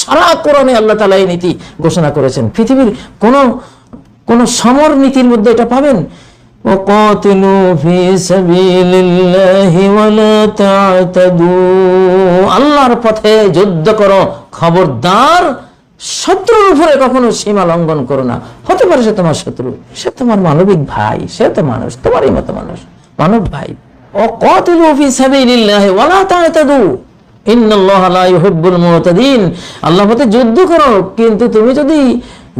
সারা কোরআনে আল্লাহ তালা এই নীতি ঘোষণা করেছেন। পৃথিবীর কোনো কোনো সমর নীতির মধ্যে এটা পাবেন? আল্লাহর পথে যুদ্ধ করো, খবরদার শত্রুর উপরে কখনো সীমা লঙ্ঘন করো না। হতে পারে সে তোমার শত্রু, সে তোমার মানবিক ভাই, সে তো মানুষ, তোমারই মতো মানুষ, মানব ভাই। ও কত আল্লাহ পথে যুদ্ধ করো, কিন্তু তুমি যদি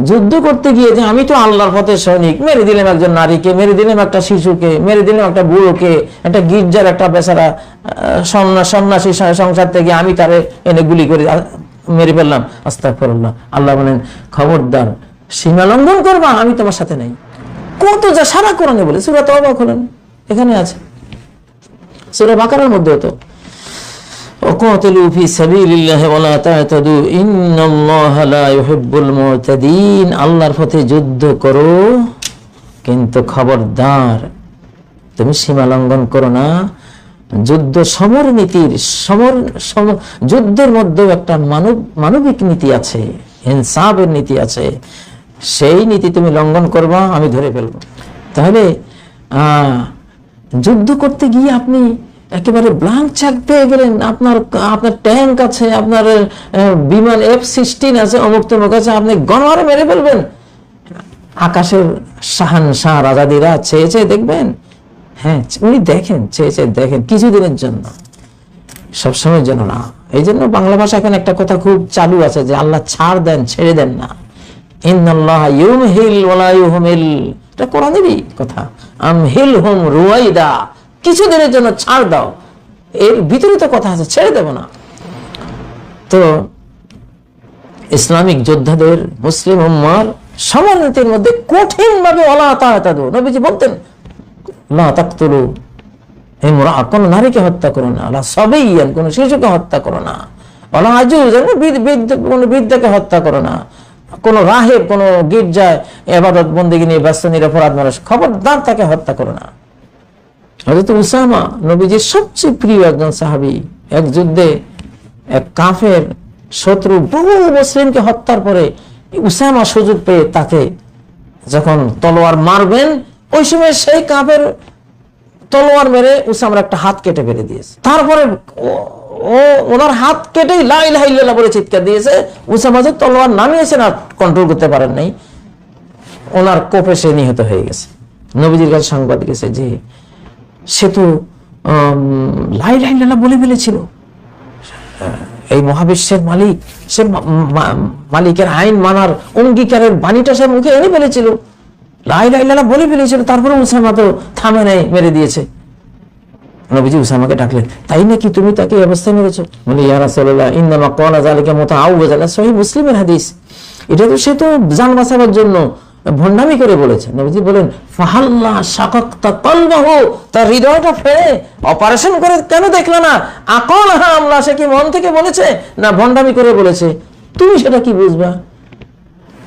যুদ্ধ করতে গিয়ে যে আমি তো আল্লাহর পথে সৈনিক, মেরে দিলাম একজন নারীকে, মেরে দিলাম একটা শিশুকে, মেরে দিলাম একটা বুড়োকে, একটা গির্জার একটা বেচারা সন্ন্যাসী সংসার থেকে আমি তারে এনে গুলি করে মেরে ফেললাম। আস্তা আস্তাগফিরুল্লাহ। আল্লাহ বলেন, খবরদার, সীমা লঙ্ঘন করবা, আমি তোমার সাথে নাই। কত যা সারা কোরআনে বলে, সুরা তওবা খোলেন, এখানে আছে। সুরা বাকারার মধ্যে তো। وقاتلوا في سبيل الله ولا تعتدوا إن الله لا يحب المعتدين আল্লাহর পথে যুদ্ধ করো কিন্তু খবরদার তুমি সীমা লঙ্ঘন করো না যুদ্ধ সমর নীতির সমর সম- যুদ্ধের মধ্যেও একটা মানব মানবিক নীতি আছে ইনসাফের নীতি আছে সেই নীতি তুমি লঙ্ঘন করবা আমি ধরে ফেলবো তাহলে আহ, যুদ্ধ করতে গিয়ে আপনি একেবারে ব্লাঙ্ক চেক পেয়ে গেলেন। আপনার আপনার ট্যাঙ্ক আছে, আপনার বিমান এফ সিক্সটিন আছে অমুক তমুক আছে, আপনি গণহারে মেরে ফেলবেন। আকাশের শাহান শাহ রাজাদিরা চেয়ে চেয়ে দেখবেন। হ্যাঁ উনি দেখেন, চেয়ে চেয়ে দেখেন, কিছুদিনের জন্য। সবসময়ের জন্য না। এই জন্য বাংলা ভাষা এখন একটা কথা খুব চালু আছে যে আল্লাহ ছাড় দেন, ছেড়ে দেন না। ইন্নাল্লাহ ইউমহিল ওয়ালা ইউহমিল। এটা কোরআনেরই কথা। আমহিল হুম রুয়াইদা। কিছুদিনের জন্য ছাড় দাও। এর ভিতরে তো কথা আছে, ছেড়ে দেব না। তো ইসলামিক যোদ্ধাদের মুসলিম উম্মার সমানতির মধ্যে কঠিন ভাবে অলা তাহাতাদু নবীজি বলতেন কোন নারীকে হত্যা করো না আলা সবেইয়ান কোন শিশুকে হত্যা করো না অলা আজুজ, কোন বৃদ্ধকে হত্যা করো না, কোন রাহেব, কোন গির্জায় এবাদত বন্দিগি নিয়ে ব্যস্ত, নিরপরাধ মানুষ, খবরদার তাকে হত্যা করো না। হযরত উসামা নবীজির সবচেয়ে প্রিয় একজন সাহাবী, এক যুদ্ধে এক কাফের শত্রু বহু মুসলিমকে হত্যার পরে উসামা সুযোগ পেয়ে তাকে যখন তলোয়ার মারবেন, ওই সময় সেই কাফের তলোয়ার মেরে উসামার একটা হাত কেটে ফেলে দিয়েছে। তারপরে ও- ওনার হাত কেটেই লাই লাই বলে চিৎকার দিয়েছে। উসামা যে তলোয়ার নামিয়েছেন আর কন্ট্রোল করতে পারেন নাই। ওনার কোপে সে নিহত হয়ে গেছে। নবীজির কাছে সংবাদ গেছে যে সে তো লাই লাই লালা বলে ফেলেছিল। এই মহাবিশ্বের মালিক, সে মালিকের আইন মানার অঙ্গীকারের বাণীটা সে মুখে এনে ফেলেছিল। লাই লাই লালা বলে ফেলেছিল, তারপরে উসামা তো থামে নাই, মেরে দিয়েছে। নবীজি উসামাকে ডাকলেন, তাই নাকি তুমি তাকে অবস্থায় মেরেছো? বলে, ইয়া রাসূলুল্লাহ, ইন্নামা ক্বালা যালিকা মুতাআউযা সহিহ মুসলিমের হাদিস। এটা তো সে তো জান বাঁচাবার জন্য ভণ্ডামি করে বলেছে নবীজি বলেন, ফাহাল্লা শাকাক্তা কলবাহু। তার হৃদয়টা ফেড়ে অপারেশন করে কেন দেখলে না? আকল হা আমলা, সে কি মন থেকে বলেছে না ভণ্ডামি করে বলেছে? তুমি সেটা কি বুঝবা?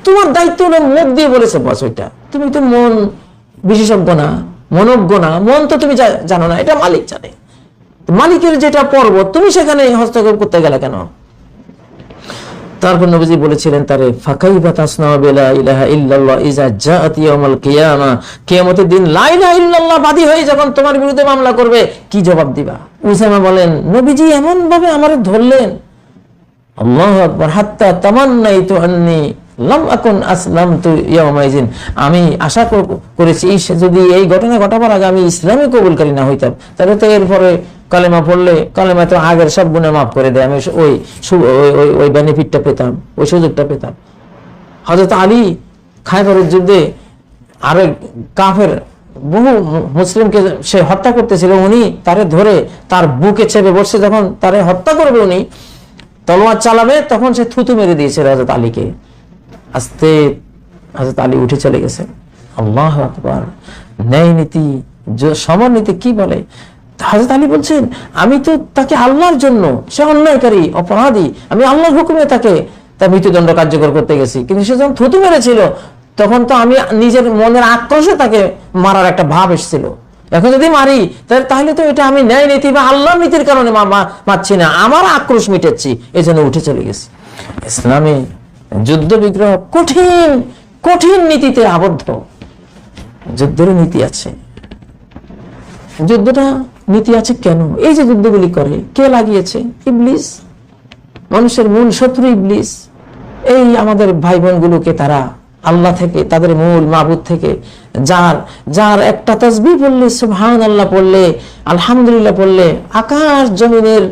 তোমার দায়িত্ব হলো মুখ দিয়ে বলেছে বস ওইটা। তুমি তো মন বিশেষজ্ঞ না, মনজ্ঞ না, মন তো তুমি জানো না, এটা মালিক জানে। মালিকের যেটা পর্ব, তুমি সেখানে হস্তক্ষেপ করতে গেলে কেন? তারপর নবীজি বলেছিলেন তারে ফাকাইবা তাসনা বিলা ইলাহা ইল্লাল্লাহ ইজা জাআত ইয়াউমাল কিয়ামা। কিয়ামতের দিন লা ইলাহা ইল্লাল্লাহ বাদী হয়ে যখন তোমার বিরুদ্ধে মামলা করবে, কি জবাব দিবা? উসামা বলেন, নবীজি এমন ভাবে আমারে ধরলেন। আল্লাহু আকবার, হাত্তা তামান্নাইতু আন্নি লাম আকুন আসলামতু ইয়াউমাইজিন আমি আশা কর- করেছি যদি এই ঘটনা ঘটাবার আগে আমি ইসলামে কবুলকারী না হইতাম, তাহলে তো এরপরে কালেমা পড়লে কালেমা তো আগের সব গুণে মাফ করে দেয়। আমি ওই ওই- বেনিফিটটা পেতাম, ওই সুযোগটা পেতাম। হযরত আলী খায়বরের যুদ্ধে আরেক কাফের বহু মুসলিমকে সে হত্যা করতেছিল, উনি তারে ধরে তার বুকে চেপে বসছে যখন তারে হত্যা করবে উনি, তলোয়ার চালাবে, তখন সে থুতু মেরে দিয়েছে হযরত আলীকে। আস্তে হযরত আলী উঠে চলে গেছে। আল্লাহ আকবার। ন্যায় নীতি, জ- সমর নীতি কি বলে? হযরত আলী বলছেন, আমি তো তাকে আল্লাহর জন্য, সে অন্যায়কারী, অপরাধী, আমি আল্লাহর হুকুমে তাকে তার মৃত্যুদণ্ড কার্যকর করতে গেছি। কিন্তু সে যখন থুতু মেরেছিল, তখন তো আমি নিজের মনের আক্রোশে তাকে মারার একটা ভাব এসেছিল। এখন যদি মারি তাহলে তো এটা আমি ন্যায় নীতি বা আল্লাহ নীতির কারণে মারছি না, আমার আক্রোশ মিটাচ্ছি এই জন্য উঠে চলে গেছি। ইসলামে যুদ্ধ বিগ্রহ কঠিন কঠিন নীতিতে আবদ্ধ। যুদ্ধের নীতি আছে। যুদ্ধটা নীতি আছে কেন? এই যে যুদ্ধগুলি করে, কে লাগিয়েছে? ইবলিস? মানুষের মূল শত্রু ইবলিস। এই আমাদের ভাই বোনগুলোকে তারা আল্লাহ থেকে, তাদের মূল মাবুদ থেকে, যার যার একটা তসবি পড়লে সুবহান আল্লাহ পড়লে, আলহামদুলিল্লাহ পড়লে, আকাশ জমিনের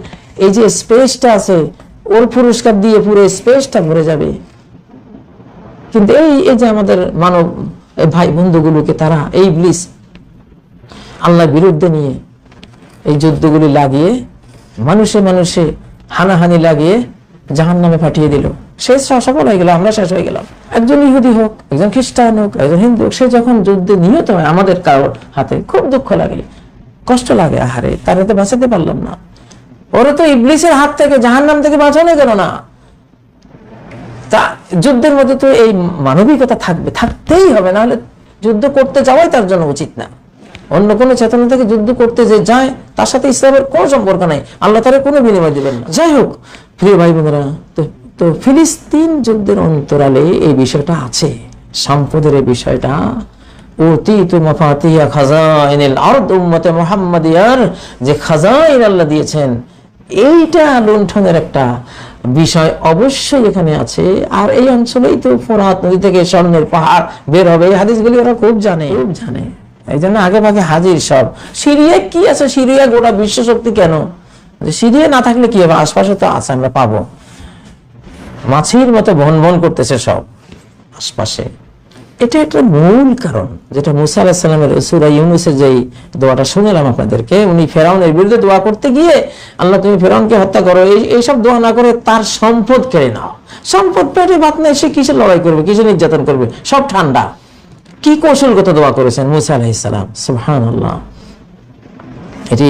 এই যে স্পেসটা আছে, ওর পুরস্কার দিয়ে পুরো স্পেসটা ভরে যাবে। কিন্তু এই এই যে আমাদের মানব ভাই বন্ধুগুলোকে তারা, এই ইবলিস, আল্লাহর বিরুদ্ধে নিয়ে এই যুদ্ধগুলি লাগিয়ে, মানুষে মানুষে হানাহানি লাগিয়ে জাহান নামে পাঠিয়ে দিল। সে সফল হয়ে গেল, আমরা শেষ হয়ে গেলাম। একজন ইহুদি হোক, একজন খ্রিস্টান হোক, একজন হিন্দু হোক, সে যখন যুদ্ধে নিহত হয় আমাদের কারোর হাতে, খুব দুঃখ লাগে। কষ্ট লাগে, আহারে, তারা তো বাঁচাতে পারলাম না। ওরা তো ইবলিসের হাত থেকে জাহান নাম থেকে বাঁচানো গেল না। তা যুদ্ধের মধ্যে তো এই মানবিকতা থাকবে, থাকতেই হবে না হলে যুদ্ধ করতে যাওয়াই তার জন্য উচিত না। অন্য কোনো চেতনা থেকে যুদ্ধ করতে যে যায়, তার সাথে ইসলামের কোনো সম্পর্ক নাই। আল্লাহ তারা কোনো বিনিময় দিবেন না। যাই হোক, প্রিয় ভাই বোনেরা, তো তো ফিলিস্তিন যুদ্ধের অন্তরালে এই বিষয়টা আছে। সম্পদের এই বিষয়টা যে আল্লাহ দিয়েছেন, এইটা একটা বিষয় অবশ্যই এখানে আছে। আর এই অঞ্চলেই তো নদী থেকে স্বর্ণের পাহাড় বের হবে, এই হাদিসগুলি ওরা খুব জানে। খুব জানে। এই জন্য আগে ভাগে হাজির সব। সিরিয়া কি আছে? সিরিয়া গোটা বিশ্ব শক্তি কেন? যে সিরিয়া না থাকলে কি হবে? আশপাশে তো আছে, আমরা পাবো। মাছির মতো ভন ভন করতেছে সব আশপাশে। এটা একটা মূল কারণ, যেটা মুসা আলাহিসাল্লামের সুরা ইউনুসের যেই দোয়াটা শুনলাম আপনাদেরকে, উনি ফেরাউনের বিরুদ্ধে দোয়া করতে গিয়ে, আল্লাহ তুমি ফেরাউনকে হত্যা করো, এই এইসব দোয়া না করে তার সম্পদ কেড়ে নাও। সম্পদ পেটে ভাত নেই সে কিসের লড়াই করবে? কিসের নির্যাতন করবে? সব ঠান্ডা। কি কৌশলগত দোয়া করেছেন মুসা আলাহিসাল্লাম সুবহান আল্লাহ এটি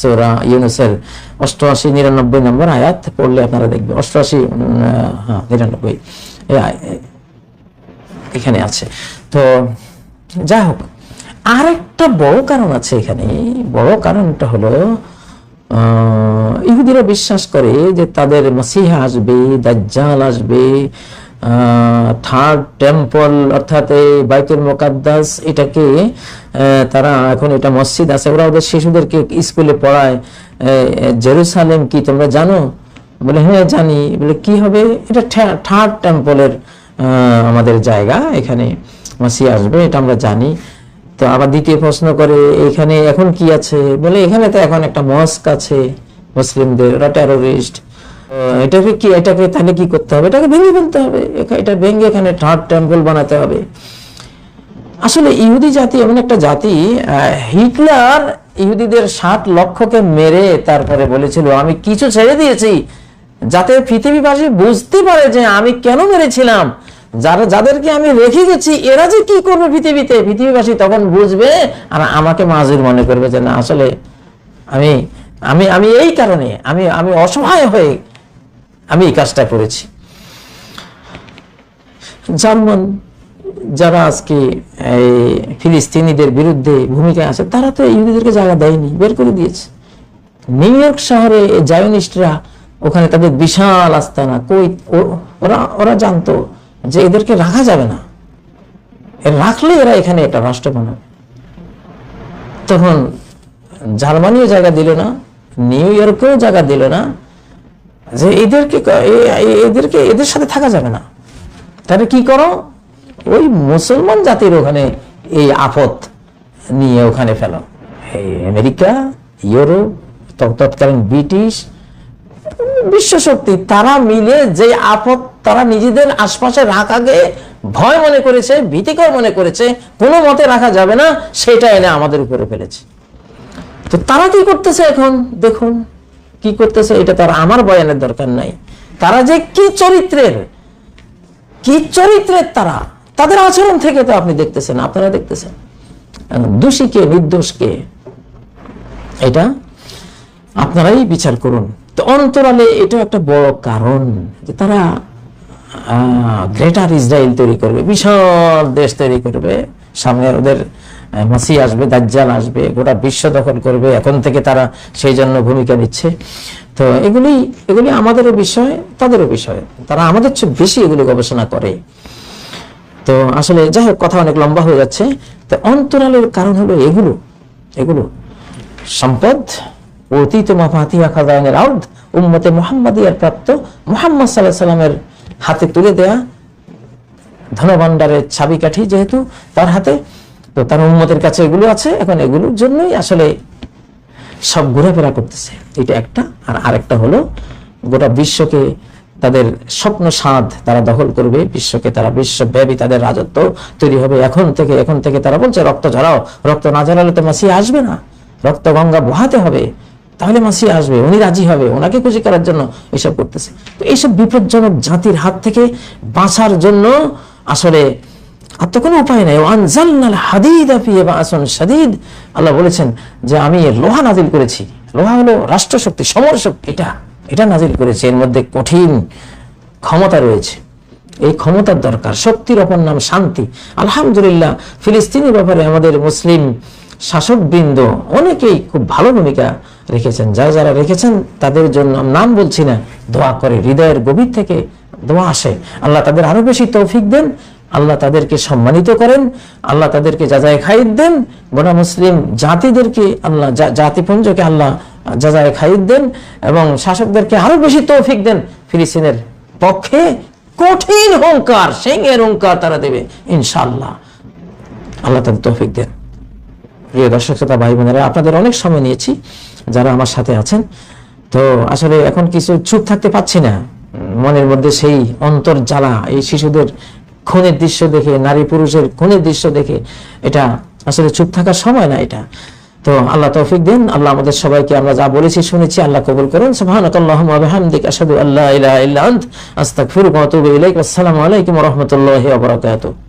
সোরা ইউনুসের অষ্টআশি নিরানব্বই নম্বর আয়াত, পড়লে আপনারা দেখবেন, অষ্টআশি হ্যাঁ নিরানব্বই। এখানে আছে। তো, যাই হোক, আরেকটা বড় কারণ আছে এখানে। বড় কারণটা হলো ইহুদিরা বিশ্বাস করে যে তাদের মসিহা আসবে, দাজ্জাল আসবে থার্ড টেম্পল অর্থাৎ এই বাইতুল মোকাদ্দাস, এটাকে তারা এখন এটা মসজিদ আছে। ওরা ওদের শিশুদেরকে স্কুলে পড়ায়। জেরুসালেম কি তোমরা জানো? বলে হ্যাঁ জানি। বলে, কি হবে? এটা থার্ড টেম্পলের আমাদের জায়গা। এখানে মাসি আসবে, এটা আমরা জানি। তো আবার দ্বিতীয় প্রশ্ন করে, এখানে এখন কি আছে? বলে, এখানে তো এখন একটা মস্ক আছে, মুসলিমদের, ওরা টেরোরিস্ট এটাকে কি, এটাকে তাহলে কি করতে হবে? এটাকে ভেঙে ফেলতে হবে। এটা ভেঙে এখানে থার্ড টেম্পল বানাতে হবে। আসলে ইহুদি জাতি এমন একটা জাতি হিটলার ইহুদিদের ষাট লক্ষকে মেরে তারপরে বলেছিল, আমি কিছু ছেড়ে দিয়েছি, যাতে পৃথিবীবাসী বুঝতে পারে যে আমি কেন মেরেছিলাম। যারা, যাদেরকে আমি রেখে গেছি, এরা যে কি করবে পৃথিবীতে? পৃথিবীবাসী তখন বুঝবে আর আমাকে মাজুর মনে করবে যে, না, আসলে আমি আমি আমি এই কারণে, আমি আমি অসহায় হয়ে আমি এই কাজটা করেছি। জার্মান যারা আজকে ফিলিস্তিনিদের বিরুদ্ধে ভূমিকায় আছে, তারা তো ইহুদিদেরকে জায়গা দেয়নি, বের করে দিয়েছে। নিউ ইয়র্ক শহরে জায়নিস্টরা, ওখানে তাদের বিশাল আস্তানা, কই ওরা ওরা জানতো যে এদেরকে রাখা যাবে না। রাখলে এরা এখানে একটা রাষ্ট্র বানাবে। তখন জার্মানিও জায়গা দিল না, নিউ ইয়র্কেও জায়গা দিল না যে এদেরকে এদেরকে এদের সাথে থাকা যাবে না। তাহলে কি করো? ওই মুসলমান জাতির ওখানে এই আফত নিয়ে ওখানে ফেলো। এই আমেরিকা, ইউরোপ তৎকালীন ব্রিটিশ, বিশ্ব শক্তি, তারা মিলে যে আপদ তারা নিজেদের আশপাশে রাখাকে ভয় মনে করেছে, ভীতিকর মনে করেছে, কোনো মতে রাখা যাবে না, সেটা এনে আমাদের উপরে ফেলেছে। তো তারা কি করতেছে এখন? দেখুন। কি করতেছে, এটা তার আমার বয়ানের দরকার নাই। তারা যে কি চরিত্রের কি চরিত্রের তারা? তাদের আচরণ থেকে তো আপনি দেখতেছেন, আপনারা দেখতেছেন। দোষীকে, নির্দোষকে, এটা আপনারাই বিচার করুন। তো অন্তরালে এটা একটা বড় কারণ যে তারা গ্রেটার ইসরায়েল তৈরি করবে, বিশাল দেশ তৈরি করবে। সামনে ওদের মাসি আসবে, দাজ্জাল আসবে, গোটা বিশ্ব দখল করবে, এখন থেকে তারা সেই জন্য ভূমিকা নিচ্ছে। তো এগুলি এগুলি আমাদেরও বিষয়, তাদেরও বিষয়। তারা আমাদের চেয়ে বেশি এগুলি গবেষণা করে। তো আসলে যাই হোক, কথা অনেক লম্বা হয়ে যাচ্ছে। তো অন্তরালের কারণ হলো এগুলো এগুলো। সম্পদ, অতীত মাফাতিয়া খাজানের আউদ, উম্মতে মোহাম্মদিয়ার প্রাপ্ত মোহাম্মদ সাল্লাহ সাল্লামের হাতে তুলে দেয়া ধনভাণ্ডারের চাবিকাঠি যেহেতু তার হাতে। তো তার উম্মতের কাছে এগুলো আছে, এখন এগুলোর জন্যই আসলে সব ঘোরাফেরা করতেছে। এটা একটা, আর আরেকটা হলো, গোটা বিশ্বকে তাদের স্বপ্ন সাধ তারা দখল করবে, বিশ্বকে তারা বিশ্বব্যাপী তাদের রাজত্ব তৈরি হবে। এখন থেকে এখন থেকে তারা বলছে, রক্ত ঝরাও, রক্ত না ঝরালে তো মাসি আসবে না। রক্ত গঙ্গা বহাতে হবে, তাহলে মাসি আসবে, উনি রাজি হবে ওনাকে খুশি করার জন্য এসব করতেছে। তো এইসব বিপজ্জনক জাতির হাত থেকে বাঁচার জন্য আসলে আর তো কোনো উপায় নাই। আনজালনাল হাদিদা ফিহি বাসুন শাদীদ। আল্লাহ বলেছেন যে, আমি লোহা নাজিল করেছি। লোহা হলো রাষ্ট্রশক্তি, সমর শক্তি। এটা এটা নাজিল করেছি। এর মধ্যে কঠিন ক্ষমতা রয়েছে। এই ক্ষমতার দরকার। শক্তির অপর নাম শান্তি। আলহামদুলিল্লাহ, ফিলিস্তিনি ব্যাপারে আমাদের মুসলিম শাসকবৃন্দ অনেকেই খুব ভালো ভূমিকা রেখেছেন। যারা যারা রেখেছেন, তাদের জন্য নাম বলছি না। দোয়া করে, হৃদয়ের গভীর থেকে দোয়া আসে। আল্লাহ তাদের আরও বেশি তৌফিক দেন। আল্লাহ তাদেরকে সম্মানিত করেন, আল্লাহ তাদেরকে যাজায় খাইদ দেন গোটা মুসলিম জাতিদেরকে আল্লাহ জাতিপুঞ্জকে আল্লাহ যাজায় খাইদ দেন এবং শাসকদেরকে আরও বেশি তৌফিক দেন। ফিলিস্তিনের পক্ষে কঠিন হুঙ্কার সেঙ্গের হুঙ্কার তারা দেবে, ইনশাআল্লাহ। আল্লাহ তাদের তৌফিক দেন। প্রিয় দর্শক, শ্রোতা, ভাই বোনেরা, আপনাদের অনেক সময় নিয়েছি যারা আমার সাথে আছেন। তো আসলে এখন কিছু চুপ থাকতে পাচ্ছি না। মনের মধ্যে সেই অন্তর জ্বালা এই শিশুদের খুনের দৃশ্য দেখে, নারী পুরুষের খুনের দৃশ্য দেখে, এটা আসলে চুপ থাকার সময় না এটা। তো আল্লাহ তৌফিক দিন, আল্লাহ আমাদের সবাইকে আমরা যা বলেছি, শুনেছি, আল্লাহ কবুল করেন। সুবহানাকাল্লাহুম্মা ওয়া বিহামদিক, আশহাদু আল্লা ইলাহা ইল্লা আনত, আস্তাগফিরুকা ওয়া আতুবু ইলাইক। আসসালামু আলাইকুম ওয়া রাহমাতুল্লাহি ওয়া বারাকাতুহু।